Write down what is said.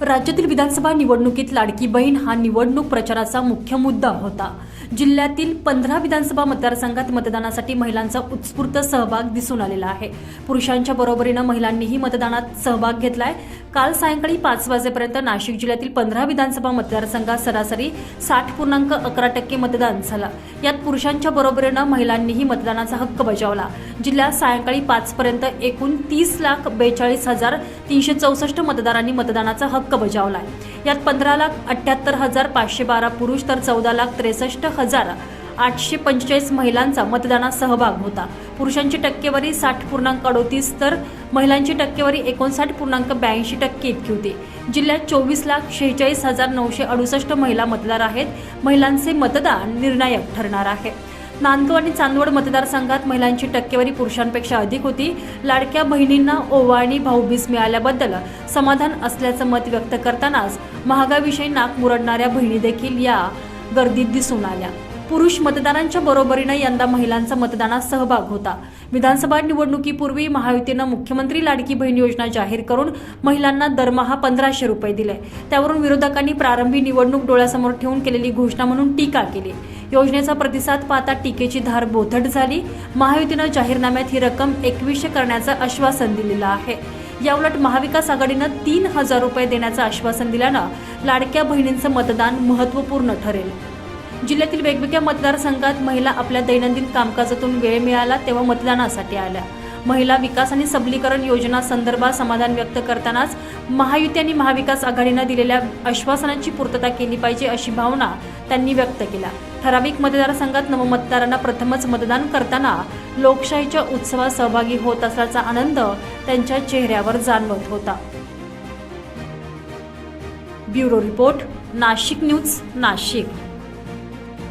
राज्यातील विधानसभा निवडणुकीत लाडकी बहीण हा निवडणूक प्रचाराचा मुख्य मुद्दा होता. जिल्ह्यातील पंधरा विधानसभा मतदारसंघात मतदानासाठी महिलांचा उत्स्फूर्त सहभाग दिसून आलेला आहे. पुरुषांच्या बरोबरीनं महिलांनीही मतदानात सहभाग घेतलाय. काल सायंकाळी पाच वाजेपर्यंत नाशिक जिल्ह्यातील पंधरा विधानसभा मतदारसंघात सरासरी साठ पूर्णांक अकरा टक्के मतदान झालं. यात पुरुषांच्या बरोबरीनं महिलांनीही मतदानाचा हक्क बजावला. जिल्ह्यात सायंकाळी पाच पर्यंत एकूण तीस लाख बेचाळीस हजार तीनशे चौसष्ट मतदारांनी मतदानाचा हक्क बजावलाय. यात पंधरा लाख अठ्याहत्तर हजार पाचशे बारा पुरुष तर चौदा लाख त्रेसष्ट हजार आठशे पंचेचाळीस महिलांचा मतदानात सहभाग होता. पुरुषांची टक्केवारी साठ पूर्णांक अडोतीस तर महिलांची टक्केवारी एकोणसाठ पूर्णांक ब्याऐंशी टक्के इतकी होती. जिल्ह्यात चोवीस लाख शेहेचाळीस हजार नऊशे अडुसष्ट महिला मतदार आहेत. महिलांचे मतदान निर्णायक ठरणार आहे. नांदगाव आणि चांदवड मतदारसंघात महिलांची टक्केवारी पुरुषांपेक्षा अधिक होती. लाडक्या बहिणींना ओवा आणि भाऊबीज मिळाल्याबद्दल समाधान असल्याचं मत व्यक्त करतानाच महागाविषयी नाक मुरडणाऱ्या बहिणी देखील या गर्दीत दिसून आल्या. पुरुष मतदारांच्या बरोबरीनं यंदा महिलांचा मतदानात सहभाग होता. विधानसभा निवडणुकीपूर्वी महायुतीनं मुख्यमंत्री लाडकी बहीण योजना जाहीर करून महिलांना दरमहा पंधराशे रुपये दिले. त्यावरून विरोधकांनी प्रारंभी निवडणूक डोळ्यासमोर ठेवून केलेली घोषणा म्हणून टीका केली. योजनेचा प्रतिसाद पाहता टीकेची धार बोथट झाली. महायुतीनं जाहीरनाम्यात ही रक्कम एकवीसशे करण्याचं आश्वासन दिलेलं आहे. याउलट महाविकास आघाडीनं तीन हजार रुपये देण्याचं आश्वासन दिल्यानं लाडक्या बहिणींचं मतदान महत्त्वपूर्ण ठरेल. जिल्ह्यातील वेगवेगळ्या मतदारसंघात महिला आपल्या दैनंदिन कामकाजातून वेळ मिळाला तेव्हा मतदानासाठी आल्या. महिला विकास आणि सबलीकरण योजना संदर्भात समाधान व्यक्त करतानाच महायुती आणि महाविकास आघाडीनं दिलेल्या आश्वासनाची पूर्तता केली पाहिजे अशी भावना त्यांनी व्यक्त केल्या. ठराविक मतदारसंघात नवमतदारांना प्रथमच मतदान करताना लोकशाहीच्या उत्सवात सहभागी होत असल्याचा आनंद त्यांच्या चेहऱ्यावर जाणवत होता. Bureau report Nashik news Nashik.